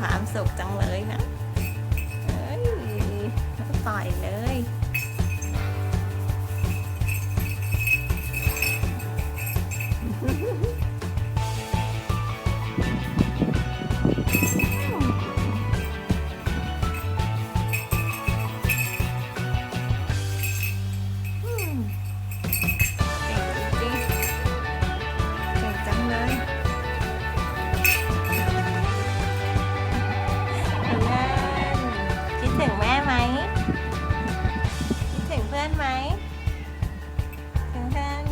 ความสุขจังเลยนะ ไหมถึงเพื่อน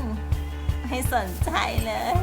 ไม่สนใจเลย